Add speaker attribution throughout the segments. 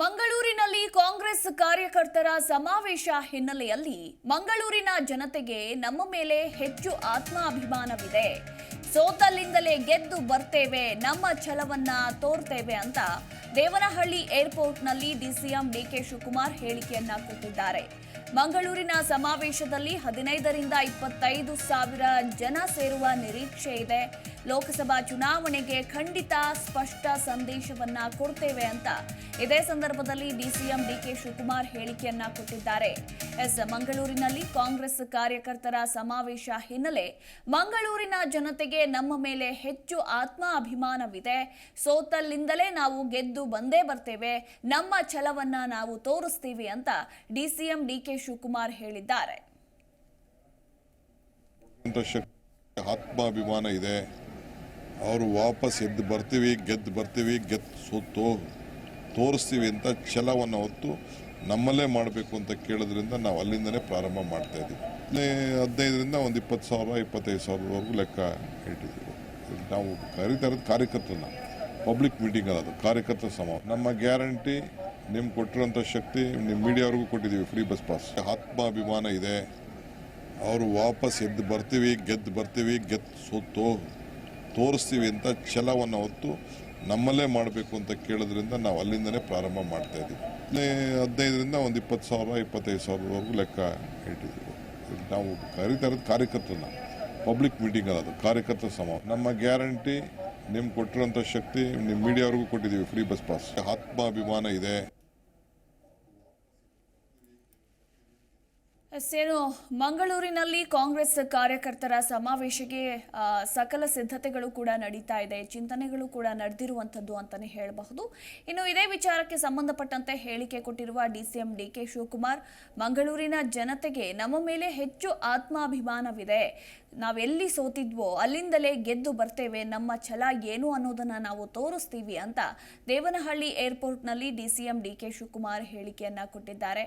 Speaker 1: ಮಂಗಳೂರಿನಲ್ಲಿ ಕಾಂಗ್ರೆಸ್ ಕಾರ್ಯಕರ್ತರ ಸಮಾವೇಶ ಹಿನ್ನೆಲೆಯಲ್ಲಿ ಮಂಗಳೂರಿನ ಜನತೆಗೆ ನಮ್ಮ ಮೇಲೆ ಹೆಚ್ಚು ಆತ್ಮಾಭಿಮಾನವಿದೆ. ಸೋತಲ್ಲಿಂದಲೇ ಗೆದ್ದು ಬರ್ತೇವೆ, ನಮ್ಮ ಛಲವನ್ನ ತೋರ್ತೇವೆ ಅಂತ ದೇವನಹಳ್ಳಿ ಏರ್ಪೋರ್ಟ್ನಲ್ಲಿ ಡಿಸಿಎಂ ಡಿಕೆ ಶಿವಕುಮಾರ್ ಹೇಳಿಕೆಯನ್ನ ಕೊಟ್ಟಿದ್ದಾರೆ ಮಂಗಳೂರಿನ ಸಮಾವೇಶದಲ್ಲಿ ಹದಿನೈದರಿಂದ ಇಪ್ಪತ್ತೈದು ಸಾವಿರ ಜನ ಸೇರುವ ನಿರೀಕ್ಷೆ ಇದೆ. ಲೋಕಸಭಾ ಚುನಾವಣೆಗೆ ಖಂಡಿತ ಸ್ಪಷ್ಟ ಸಂದೇಶವನ್ನ ಕೊಡ್ತೇವೆ ಅಂತ. ಇದೇ ಸಂದರ್ಭದಲ್ಲಿ ಡಿಸಿಎಂ ಡಿಕೆ ಶಿವಕುಮಾರ್ ಹೇಳಿಕೆಯನ್ನ ಕೊಟ್ಟಿದ್ದಾರೆ. ಎಸ್ ಮಂಗಳೂರಿನಲ್ಲಿ ಕಾಂಗ್ರೆಸ್ ಕಾರ್ಯಕರ್ತರ ಸಮಾವೇಶ ಹಿನ್ನೆಲೆ ಮಂಗಳೂರಿನ ಜನತೆಗೆ ನಮ್ಮ ಮೇಲೆ ಹೆಚ್ಚು ಆತ್ಮ ಅಭಿಮಾನವಿದೆ ಸೋತಲ್ಲಿಂದಲೇ ನಾವು ಗೆದ್ದು ಬಂದೇ ಬರ್ತೇವೆ. ನಮ್ಮ ಛಲವನ್ನ ನಾವು ತೋರಿಸ್ತೀವಿ ಅಂತ ಡಿಸಿಎಂ ಡಿಕೆ ಶಿವಕುಮಾರ್ ಹೇಳಿದ್ದಾರೆ.
Speaker 2: ಆತ್ಮಾಭಿಮಾನ ಇದೆ. ಅವರು ವಾಪಸ್ ಎದ್ದು ಬರ್ತೀವಿ, ಗೆದ್ದು ಬರ್ತೀವಿ, ಗೆದ್ದು ಸೋತೋ ತೋರಿಸ್ತೀವಿ ಅಂತ ಛಲವನ್ನು ಹೊತ್ತು ನಮ್ಮಲ್ಲೇ ಮಾಡಬೇಕು ಅಂತ ಕೇಳೋದ್ರಿಂದ ನಾವು ಅಲ್ಲಿಂದನೇ ಪ್ರಾರಂಭ ಮಾಡ್ತಾ ಇದ್ದೀವಿ. ಹದಿನೈದರಿಂದ ಒಂದು ಇಪ್ಪತ್ತು ಸಾವಿರ, ಇಪ್ಪತ್ತೈದು ಸಾವಿರವರೆಗೂ ಲೆಕ್ಕ ಇಟ್ಟಿದ್ದೀವಿ. ನಾವು ಕರೀತಾ ಇರೋದು ಕಾರ್ಯಕರ್ತರನ್ನ. ಪಬ್ಲಿಕ್ ಮೀಟಿಂಗ್ ಅದು, ಕಾರ್ಯಕರ್ತರ ಸಮ ನಮ್ಮ ಗ್ಯಾರಂಟಿ ನಿಮ್ಗೆ ಕೊಟ್ಟಿರೋಂಥ ಶಕ್ತಿ ನಿಮ್ಮ ಮೀಡಿಯಾವ್ರಿಗೂ ಕೊಟ್ಟಿದ್ದೀವಿ ಫ್ರೀ ಬಸ್ ಪಾಸ್ ಆತ್ಮಾಭಿಮಾನ ಇದೆ. ಅವರು ವಾಪಸ್ ಎದ್ದು ಬರ್ತೀವಿ, ಗೆದ್ದು ಬರ್ತೀವಿ, ಗೆದ್ದು ಸೋತು ತೋರಿಸ್ತೀವಿ ಅಂತ ಛಲವನ್ನು ಹೊತ್ತು ನಮ್ಮಲ್ಲೇ ಮಾಡಬೇಕು ಅಂತ ಕೇಳೋದ್ರಿಂದ ನಾವು ಅಲ್ಲಿಂದನೇ ಪ್ರಾರಂಭ ಮಾಡ್ತಾ ಇದ್ದೀವಿ. ಹದಿನೈದರಿಂದ ಒಂದು ಇಪ್ಪತ್ತು ಸಾವಿರ, ಇಪ್ಪತ್ತೈದು ಸಾವಿರವರೆಗೂ ಲೆಕ್ಕ ಇಟ್ಟಿದ್ದೀವಿ. ನಾವು ಕರಿತಾ ಇರೋದು ಕಾರ್ಯಕರ್ತರನ್ನ ಪಬ್ಲಿಕ್ ಮೀಟಿಂಗ್ ಅದು, ಕಾರ್ಯಕರ್ತರ ಸಮ ನಮ್ಮ ಗ್ಯಾರಂಟಿ, ನಿಮ್ಗೆ ಕೊಟ್ಟಿರೋಂಥ ಶಕ್ತಿ, ನಿಮ್ಮ ಮೀಡಿಯಾವ್ರಿಗೂ ಕೊಟ್ಟಿದ್ದೀವಿ ಫ್ರೀ ಬಸ್ ಪಾಸ್ ಆತ್ಮಾಭಿಮಾನ ಇದೆ.
Speaker 1: ಎಸ್, ಏನು ಮಂಗಳೂರಿನಲ್ಲಿ ಕಾಂಗ್ರೆಸ್ ಕಾರ್ಯಕರ್ತರ ಸಮಾವೇಶಕ್ಕೆ ಸಕಲ ಸಿದ್ಧತೆಗಳು ಕೂಡ ನಡೀತಾ ಇದೆ ಚಿಂತನೆಗಳು ಕೂಡ ನಡೆದಿರುವಂಥದ್ದು ಅಂತಲೇ ಹೇಳಬಹುದು. ಇನ್ನು ಇದೇ ವಿಚಾರಕ್ಕೆ ಸಂಬಂಧಪಟ್ಟಂತೆ ಹೇಳಿಕೆ ಕೊಟ್ಟಿರುವ ಡಿಸಿಎಂ ಡಿಕೆ ಶಿವಕುಮಾರ್ ಮಂಗಳೂರಿನ ಜನತೆಗೆ ನಮ್ಮ ಮೇಲೆ ಹೆಚ್ಚು ಆತ್ಮಾಭಿಮಾನವಿದೆ. ನಾವೆಲ್ಲಿ ಸೋತಿದ್ವೋ ಅಲ್ಲಿಂದಲೇ ಗೆದ್ದು ಬರ್ತೇವೆ, ನಮ್ಮ ಛಲ ಏನು ಅನ್ನೋದನ್ನು ನಾವು ತೋರಿಸ್ತೀವಿ ಅಂತ Devanahalli ಏರ್ಪೋರ್ಟ್ನಲ್ಲಿ D C M D K Shivakumar ಹೇಳಿಕೆಯನ್ನು ಕೊಟ್ಟಿದ್ದಾರೆ.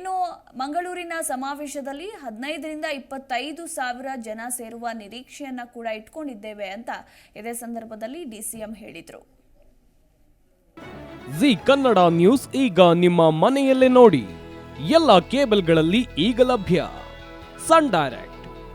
Speaker 1: ಇನ್ನು ಮಂಗಳೂರಿನ ಸಮಾವೇಶದಲ್ಲಿ ಹದಿನೈದರಿಂದ ಇಪ್ಪತ್ತೈದು ಸಾವಿರ ಜನ ಸೇರುವ ನಿರೀಕ್ಷೆಯನ್ನ ಕೂಡ ಇಟ್ಕೊಂಡಿದ್ದೇವೆ ಅಂತ ಇದೇ ಸಂದರ್ಭದಲ್ಲಿ ಡಿ ಡಿಸಿಎಂ ಹೇಳಿದರು.
Speaker 3: ಜಿ ಕನ್ನಡ ನ್ಯೂಸ್ ಈಗ ನಿಮ್ಮ ಮನೆಯಲ್ಲೇ ನೋಡಿ. ಎಲ್ಲ ಕೇಬಲ್ಗಳಲ್ಲಿ ಈಗ ಲಭ್ಯ. Sun Direct.